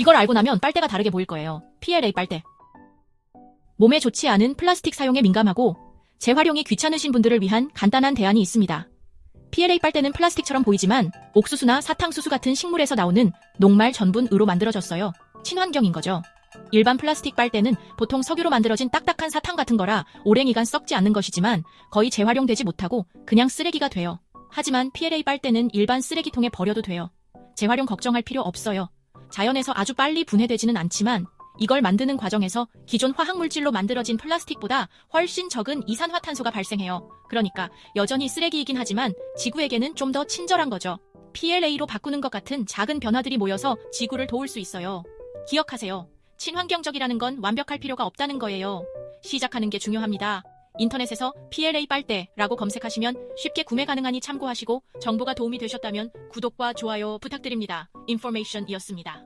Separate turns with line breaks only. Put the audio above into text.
이걸 알고 나면 빨대가 다르게 보일 거예요. PLA 빨대. 몸에 좋지 않은 플라스틱 사용에 민감하고 재활용이 귀찮으신 분들을 위한 간단한 대안이 있습니다. PLA 빨대는 플라스틱처럼 보이지만 옥수수나 사탕수수 같은 식물에서 나오는 녹말 전분으로 만들어졌어요. 친환경인 거죠. 일반 플라스틱 빨대는 보통 석유로 만들어진 딱딱한 사탕 같은 거라 오랜 기간 썩지 않는 것이지만 거의 재활용되지 못하고 그냥 쓰레기가 돼요. 하지만 PLA 빨대는 일반 쓰레기통에 버려도 돼요. 재활용 걱정할 필요 없어요. 자연에서 아주 빨리 분해되지는 않지만 이걸 만드는 과정에서 기존 화학물질로 만들어진 플라스틱보다 훨씬 적은 이산화탄소가 발생해요. 그러니까 여전히 쓰레기이긴 하지만 지구에게는 좀 더 친절한 거죠. PLA로 바꾸는 것 같은 작은 변화들이 모여서 지구를 도울 수 있어요. 기억하세요. 친환경적이라는 건 완벽할 필요가 없다는 거예요. 시작하는 게 중요합니다. 인터넷에서 PLA 빨대라고 검색하시면 쉽게 구매 가능하니 참고하시고 정보가 도움이 되셨다면 구독과 좋아요 부탁드립니다. 인포메이션이었습니다.